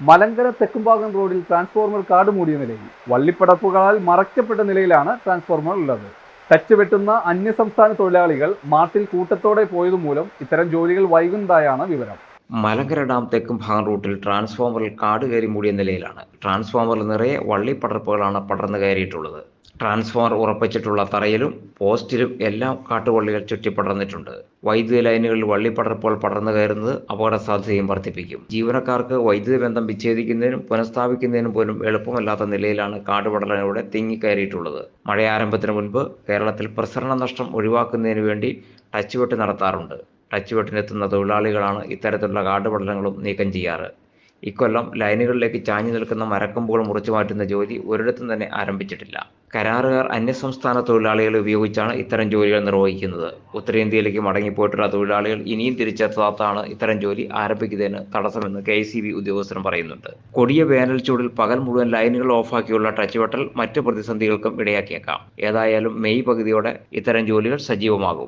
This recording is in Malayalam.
മലങ്കര തെക്കുംഭാഗം റോഡിൽ ട്രാൻസ്ഫോർമർ കാട് മൂടിയ നിലയിൽ വള്ളിപ്പടപ്പുകളാൽ മറയ്ക്കപ്പെട്ട നിലയിലാണ് ട്രാൻസ്ഫോർമർ ഉള്ളത്. ടച്ച് വെട്ടുന്ന അന്യസംസ്ഥാന തൊഴിലാളികൾ മാർട്ടിൽ കൂട്ടത്തോടെ പോയതുമൂലം ഇത്തരം ജോലികൾ വൈകുന്നതായാണ് വിവരം. മലങ്കര ഡാം തെക്കും ഭാഗം റൂട്ടിൽ ട്രാൻസ്ഫോമറിൽ കാട് കയറി മൂടിയ നിലയിലാണ്. ട്രാൻസ്ഫോമറിൽ നിറയെ വള്ളിപ്പടർപ്പുകളാണ് പടർന്നു കയറിയിട്ടുള്ളത്. ട്രാൻസ്ഫോമർ ഉറപ്പിച്ചിട്ടുള്ള തറയിലും പോസ്റ്റിലും എല്ലാം കാട്ടുവള്ളികൾ ചുറ്റിപ്പടർന്നിട്ടുണ്ട്. വൈദ്യുതി ലൈനുകളിൽ വള്ളിപ്പടർപ്പുകൾ പടർന്നു കയറുന്നത് അപകട സാധ്യതയും വർദ്ധിപ്പിക്കും. ജീവനക്കാർക്ക് വൈദ്യുതി ബന്ധം വിച്ഛേദിക്കുന്നതിനും പുനഃസ്ഥാപിക്കുന്നതിനും പോലും എളുപ്പമല്ലാത്ത നിലയിലാണ് കാടുപടലിലൂടെ തിങ്ങിക്കയറിയിട്ടുള്ളത്. മഴയാരംഭത്തിന് മുൻപ് കേരളത്തിൽ പ്രസരണ നഷ്ടം ഒഴിവാക്കുന്നതിന് വേണ്ടി ടച്ച് വെട്ട് നടത്താറുണ്ട്. ടച്ച് വെട്ടിനെത്തുന്ന തൊഴിലാളികളാണ് ഇത്തരത്തിലുള്ള കാടുപടലങ്ങളും നീക്കം ചെയ്യാറ്. ഇക്കൊല്ലം ലൈനുകളിലേക്ക് ചാഞ്ഞു നിൽക്കുന്ന മരക്കൊമ്പുകൾ മുറിച്ചു മാറ്റുന്ന ജോലി ഒരിടത്തും തന്നെ ആരംഭിച്ചിട്ടില്ല. കരാറുകാർ അന്യസംസ്ഥാന തൊഴിലാളികളെ ഉപയോഗിച്ചാണ് ഇത്തരം ജോലികൾ നിർവഹിക്കുന്നത്. ഉത്തരേന്ത്യയിലേക്ക് മടങ്ങിപ്പോയിട്ടുള്ള തൊഴിലാളികൾ ഇനിയും തിരിച്ചെത്താത്താണ് ഇത്തരം ജോലി ആരംഭിക്കുന്നതിന് തടസ്സമെന്ന് കെ സി ബി ഉദ്യോഗസ്ഥരും പറയുന്നുണ്ട്. കൊടിയ വേനൽ ചൂടിൽ പകൽ മുഴുവൻ ലൈനുകൾ ഓഫാക്കിയുള്ള ടച്ച് വെട്ടൽ മറ്റ് പ്രതിസന്ധികൾക്കും ഇടയാക്കിയേക്കാം. ഏതായാലും മെയ് പകുതിയോടെ ഇത്തരം ജോലികൾ സജീവമാകും.